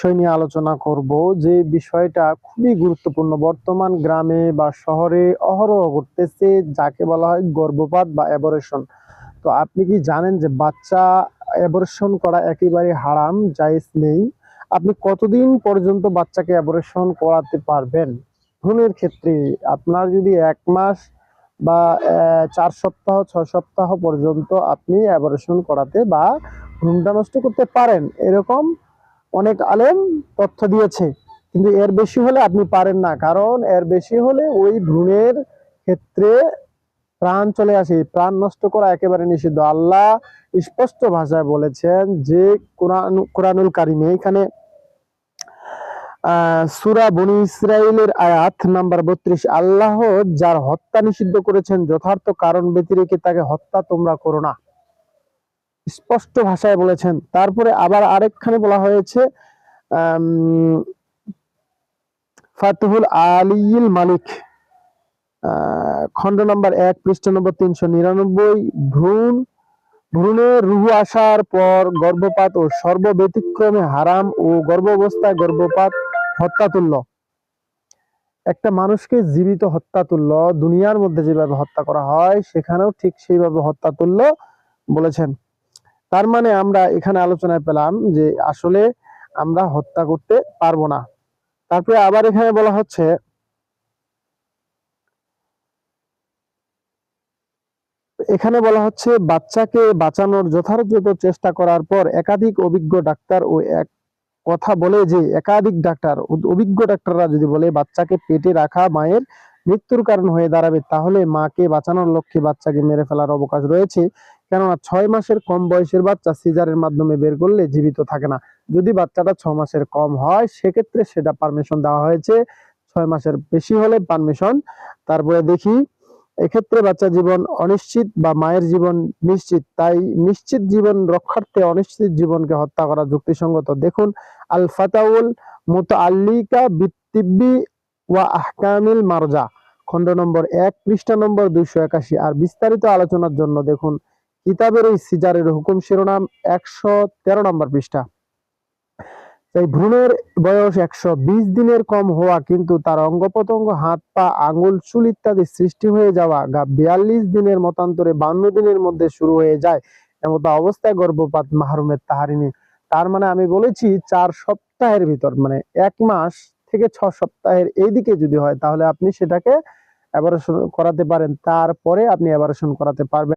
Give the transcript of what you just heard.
বিষয় নিয়ে আলোচনা করব যে বিষয়টা খুবই গুরুত্বপূর্ণ। বর্তমান গ্রামে বা শহরে অহরহ ঘটতেছে, যাকে বলা হয় গর্ভপাত বা অ্যাবরেশন তো আপনি কি জানেন যে বাচ্চা অ্যাবরেশন করা একেবারে হারাম, জায়েজ নেই? আপনি কতদিন পর্যন্ত বাচ্চাকে অ্যাবরেশন করাতে পারবেন? ভ্রূণের ক্ষেত্রে আপনার যদি এক মাস বা চার সপ্তাহ, ছয় সপ্তাহ পর্যন্ত আপনি অ্যাবরেশন করাতে বা ভ্রূণটা নষ্ট করতে পারেন, এরকম অনেক আলেম তথ্য দিয়েছে, কিন্তু এর বেশি হলে আপনি পারেন না, কারণ এর বেশি হলে ওই ভ্রূণের ক্ষেত্রে প্রাণ চলে আসে প্রাণ নষ্ট করা একেবারে নিষিদ্ধ। আল্লাহ স্পষ্ট ভাষায় বলেছেন যে কোরআন, কোরআনুল কারিমে এখানে সুরা বনি ইসরাইলের আয়াত নাম্বার বত্রিশ, আল্লাহ যার হত্যা নিষিদ্ধ করেছেন যথার্থ কারণ ব্যতি রেখে তাকে হত্যা তোমরা করো না। স্পষ্ট ভাষায় বলেছেন। তারপরে আবার আরেকখানে বলা হয়েছে ফাতহুল আলিল মালিক খণ্ড নম্বর এক, পৃষ্ঠ নম্বর তিনশো নিরানব্বই, ভ্রূণ ভ্রূণের রুহু আসার পর গর্ভপাত ও সর্বব্যতিক্রমে হারাম ও গর্ভাবস্থায় গর্ভপাত হত্যা তুল্য একটা মানুষকে জীবিত হত্যা তুল্য দুনিয়ার মধ্যে যেভাবে হত্যা করা হয়, সেখানেও ঠিক সেইভাবে হত্যা তুল্য বলেছেন। তার মানে আমরা এখানে আলোচনায় পেলাম যে আসলে আমরা হত্যা করতে পারব না। তারপরে আবার এখানে বলা হচ্ছে, এখানে বলা হচ্ছে, বাচ্চাকে বাঁচানোর যথাযথ চেষ্টা করার পর একাধিক অভিজ্ঞ ডাক্তার ও এক কথা বলে যে একাধিক ডাক্তার, অভিজ্ঞ ডাক্তাররা যদি বলে বাচ্চাকে পেটে রাখা মায়ের মৃত্যুর কারণ হয়ে দাঁড়াবে, তাহলে মাকে বাঁচানোর লক্ষ্যে বাচ্চাকে মেরে ফেলার অবকাশ রয়েছে। কেননা ছয় মাসের কম বয়সের বাচ্চা সিজারের মাধ্যমে বের করলে জীবিত থাকে না। যদি বাচ্চাটা ছ মাসের কম হয়, সেক্ষেত্রে সেটা পারমিশন দেওয়া হয়েছে। ছয় মাসের বেশি হলে পারমিশন তারপরে দেখি, এক্ষেত্রে বাচ্চা জীবন অনিশ্চিত বা মায়ের জীবন নিশ্চিত। তাই নিশ্চিত জীবন রক্ষার্থে অনিশ্চিত জীবনকে হত্যা করা যুক্তিসঙ্গত। দেখুন আল ফাতাউল মুতাআল্লিকা বিত্তিব্বি ওয়া আহকামিল মারজা। খণ্ড নম্বর এক, পৃষ্ঠা নম্বর দুইশো একাশি। আর বিস্তারিত আলোচনার জন্য দেখুন কিতাবের এই সিজারের হুকুম শিরোনাম একশো তেরো নম্বর পৃষ্ঠা। এই ভ্রূণের বয়স একশো বিশ দিনের কম হওয়া কিন্তু তার অঙ্গ প্রত্যঙ্গ হাত পা, আঙুল, চুল ইত্যাদি সৃষ্টি হয়ে যাওয়া গা বিয়াল্লিশ দিনের মতান্তরে বান্ন দিনের মধ্যে শুরু হয়ে যায় এমত অবস্থায় গর্ভপাত মাহরুমের তাহারিনী তার মানে আমি বলেছি চার সপ্তাহের ভিতর মানে এক মাস থেকে ছ সপ্তাহের এই দিকে যদি হয় তাহলে আপনি সেটাকে অ্যাবারেশন করাতে পারেন, তারপরে আপনি অ্যাবারেশন করাতে পারবেন।